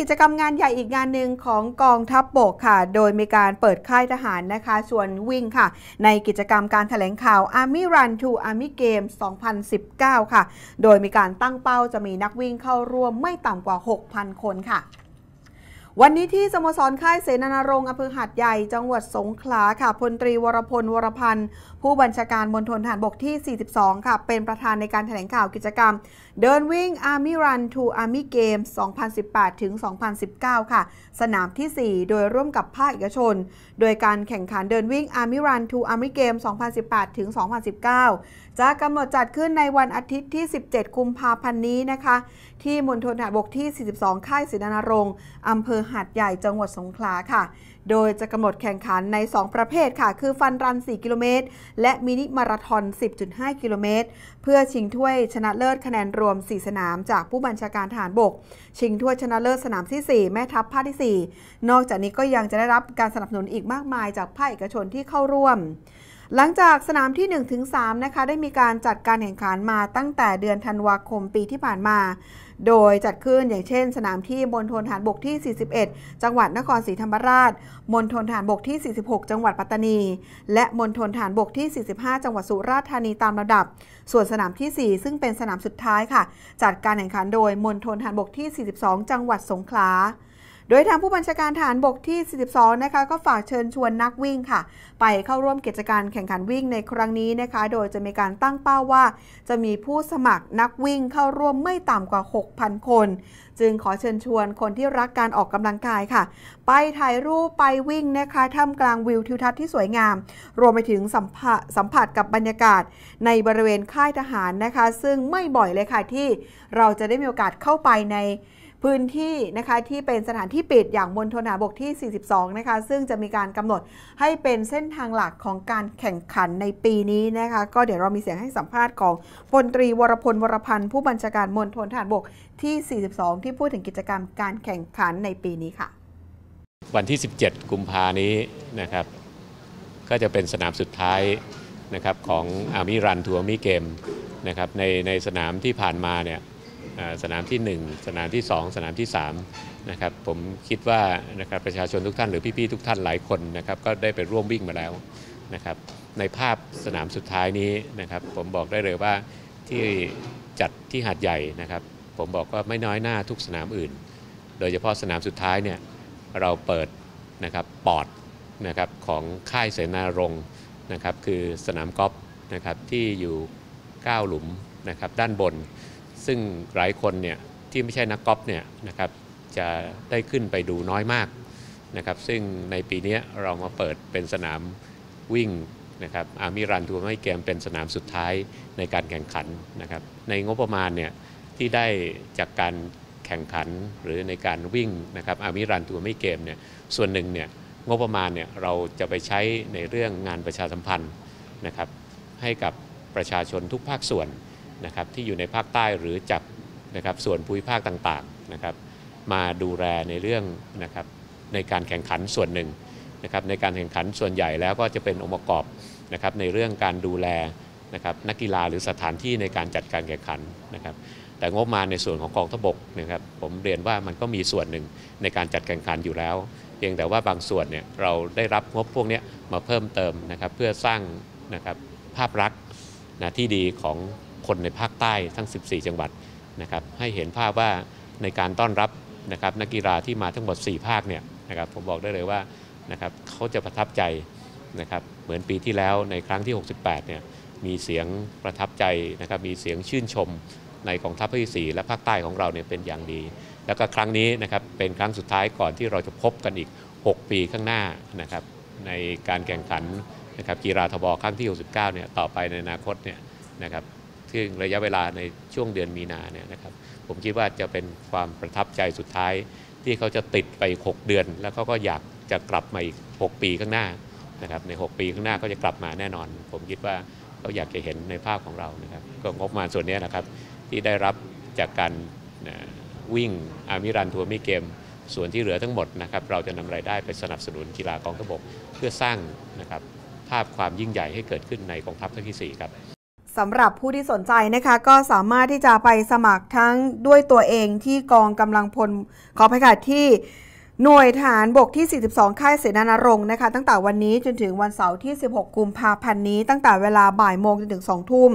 กิจกรรมงานใหญ่อีกงานหนึ่งของกองทัพบบกค่ะ โดยมีการเปิดค่ายทหารนะคะ ชวนวิ่งค่ะ ในกิจกรรมการถแถลงข่าว Army Run to Army Games 2019 ค่ะ โดยมีการตั้งเป้าจะมีนักวิ่งเข้าร่วมไม่ต่ำกว่า 6,000 คนค่ะ วันนี้ที่สโมสรค่ายเสนานารงอำเภอหาดใหญ่ จังหวัดสงขลาค่ะพลตรีวรพลวรพันธ์ ผู้บัญชาการมณฑลฐานบกที่ 42 ค่ะ เป็นประธานในการแถลงข่าวกิจกรรม เดินวิ่ง Army Run to Army Games 2018 ถึง 2019 ค่ะ สนามที่ 4 โดยร่วมกับภาคเอกชน โดยการแข่งขันเดินวิ่ง Army Run to Army Games 2018 ถึง 2019 จะกำหนดจัดขึ้นในวันอาทิตย์ที่ 17 กุมภาพันธ์นี้นะคะ ที่มณฑลฐานบกที่ 42 ค่ายศรีนารงอำเภอหาดใหญ่จังหวัดสงขลาค่ะ โดยจะกำหนดแข่งขันใน 2 ประเภทค่ะ คือฟันรัน 4 กิโลเมตร และมินิมาราทอน 10.5 กิโลเมตร เพื่อชิงถ้วยชนะเลิศคะแนนรวม 4 สนามจากผู้บัญชาการทหารบก ชิงถ้วยชนะเลิศสนามที่ 4 แม่ทัพภาคที่ 4 นอกจากนี้ก็ยังจะได้รับการสนับสนุนอีกมากมายจากภาคเอกชนที่เข้าร่วม หลังจากสนามที่ 1-3 นะคะ ได้มีการจัดการแข่งขันมาตั้งแต่เดือนธันวาคมปีที่ผ่านมา โดยจัดขึ้นอย่างเช่น สนามที่มณฑลฐานบกที่ 41 จังหวัดนครศรีธรรมราชมณฑลฐานบกที่ 46 จังหวัดปัตตานี และมณฑลฐานบกที่ 45 จังหวัดสุราษฎร์ธานีตามระดับ ส่วนสนามที่ 4 ซึ่งเป็นสนามสุดท้ายค่ะ จัดการแข่งขันโดยมณฑลฐานบกที่ 42 จังหวัดสงขลา โดยทางผู้บัญชาการฐานบกที่ 42 นะคะ ก็ฝากเชิญชวนนักวิ่งค่ะ ไปเข้าร่วมกิจการแข่งขันวิ่งในครั้งนี้นะคะ โดยจะมีการตั้งเป้าว่า จะมีผู้สมัครนักวิ่งเข้าร่วมไม่ต่ำกว่า 6,000 คน จึงขอเชิญชวนคนที่รักการออกกำลังกายค่ะ ไปถ่ายรูปไปวิ่งนะคะท่ามกลางวิวทิวทัศน์ที่สวยงาม รวมไปถึงสัมผัสสัมผัสกับบรรยากาศในบริเวณค่ายทหารนะคะ ซึ่งไม่บ่อยเลยค่ะที่เราจะได้มีโอกาสเข้าไปใน พื้นที่นะคะที่เป็นสถานที่ปิดอย่างมณฑลหาบกที่ 42 นะคะ ซึ่งจะมีการกำหนดให้เป็นเส้นทางหลักของการแข่งขันในปีนี้นะคะ ก็เดี๋ยวเรามีเสียงให้สัมภาษณ์ของพลตรีวรพลวรพันธ์ผู้บัญชาการมณฑลทหารบกที่ 42 ที่พูดถึงกิจกรรมการแข่งขันในปีนี้ค่ะ วันที่ 17 กุมภานี้นะครับ ก็จะเป็นสนามสุดท้ายนะครับของอามี่รันทัวร์มี่เกมนะครับในในสนามที่ผ่านมาเนี่ย สนามที่ 1 สนามที่ 2 สนามที่3นะครับผมคิดว่านะครับประชาชนทุกท่านหรือพี่ๆทุกท่านหลายคนนะครับก็ได้ไปร่วมวิ่งมาแล้วนะครับในภาพสนามสุดท้ายนี้นะครับผมบอกได้เลยว่าที่จัดที่หาดใหญ่นะครับผมบอกว่าไม่น้อยหน้าทุกสนามอื่น โดยเฉพาะสนามสุดท้ายเนี่ยเราเปิดนะครับปอดนะครับของค่ายเสนารงนะครับคือสนามกอล์ฟนะครับที่อยู่ 9 หลุมนะครับด้านบน ซึ่งหลายคนเนี่ยที่ไม่ใช่นักกอล์ฟเนี่ยนะครับจะได้ขึ้นไปดูน้อยมากนะครับซึ่งในปีนี้เรามาเปิดเป็นสนามวิ่งนะครับอามิรันทัวร์ไม่เกมเป็นสนามสุดท้ายในการแข่งขันนะครับในงบประมาณเนี่ยที่ได้จากการแข่งขันหรือในการวิ่งนะครับอามิรันทัวร์ไม่เกมเนี่ยส่วนหนึ่งเนี่ยงบประมาณเนี่ยเราจะไปใช้ในเรื่องงานประชาสัมพันธ์นะครับให้กับประชาชนทุกภาคส่วน นะครับที่อยู่ในภาคใต้หรือจากนะครับส่วนภูมิภาคต่างๆนะครับมาดูแลในเรื่องนะครับในการแข่งขันส่วนหนึ่งนะครับในการแข่งขันส่วนใหญ่แล้วก็จะเป็นองค์ประกอบนะครับในเรื่องการดูแลนะครับนักกีฬาหรือสถานที่ในการจัดการแข่งขันนะครับแต่งบมาในส่วนของกองทบกนะครับผมเรียนว่ามันก็มีส่วนหนึ่งในการจัดแข่งขันอยู่แล้ว เพียงแต่ว่าบางส่วนเนี่ยเราได้รับงบพวกนี้มาเพิ่มเติมนะครับเพื่อสร้างนะครับภาพลักษณ์นะที่ดีของ คนในภาคใต้ทั้ง 14 จังหวัดนะครับให้เห็นภาพว่าในการต้อนรับนะครับนักกีฬาที่มาทั้งหมด 4 ภาคเนี่ยนะครับผมบอกได้เลยว่านะครับเขาจะประทับใจนะครับเหมือนปีที่แล้วในครั้งที่ 68 เนี่ยมีเสียงประทับใจนะครับมีเสียงชื่นชมในกองทัพภาคที่4และภาคใต้ของเราเนี่ยเป็นอย่างดี แล้วก็ครั้งนี้นะครับเป็นครั้งสุดท้ายก่อนที่เราจะพบกันอีก 6 ปีข้างหน้านะครับในการแข่งขันนะครับกีฬาทบครั้งที่ 69 เนี่ยต่อไปในอนาคตเนี่ยนะครับ ซึ่งระยะเวลาในช่วงเดือนมีนาเนี่ยนะครับผมคิดว่าจะเป็นความประทับใจสุดท้าย ที่เขาจะติดไป 6 เดือน แล้วเขาก็อยากจะกลับมาอีก 6 ปีข้างหน้านะครับใน 6 ปีข้างหน้าก็จะกลับมาแน่นอน ผมคิดว่าเขาอยากจะเห็นในภาพของเรานะครับก็งบมาส่วนนี้นะครับที่ได้รับจากการวิ่งอามิรันทัวร์มิเกมส่วนที่เหลือทั้งหมดนะครับเราจะนำรายได้ไปสนับสนุนกีฬากองทัพบกเพื่อสร้างนะครับภาพความยิ่งใหญ่ให้เกิดขึ้นในกองทัพภาคที่ 4 ครับ สำหรับผู้ที่สนใจนะคะก็สามารถที่จะไปสมัครทั้งด้วยตัวเองที่กองกำลังพลขอพยค่ะที่ หน่วยฐานบกที่ 42 ค่ายเสนานรงค์นะคะ ตั้งแต่วันนี้จนถึงวันเสาร์ที่ 16 กุมภาพันธ์นี้ ตั้งแต่เวลาบ่ายโมงจนถึง 2 ทุ่ม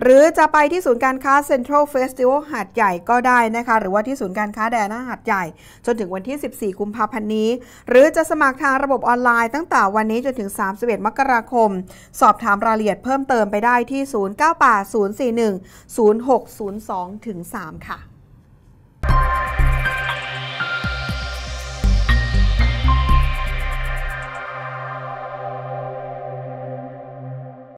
หรือจะไปที่ศูนย์การค้าเซ็นทรัลเฟสติวัลหาดใหญ่ก็ได้นะคะ หรือว่าที่ศูนย์การค้าแดนหาดใหญ่ จนถึงวันที่ 14 กุมภาพันธ์นี้ หรือจะสมัครทางระบบออนไลน์ตั้งแต่วันนี้จนถึง 31 มกราคม สอบถามรายละเอียดเพิ่มเติมไปได้ที่ 0980410602-3 ค่ะ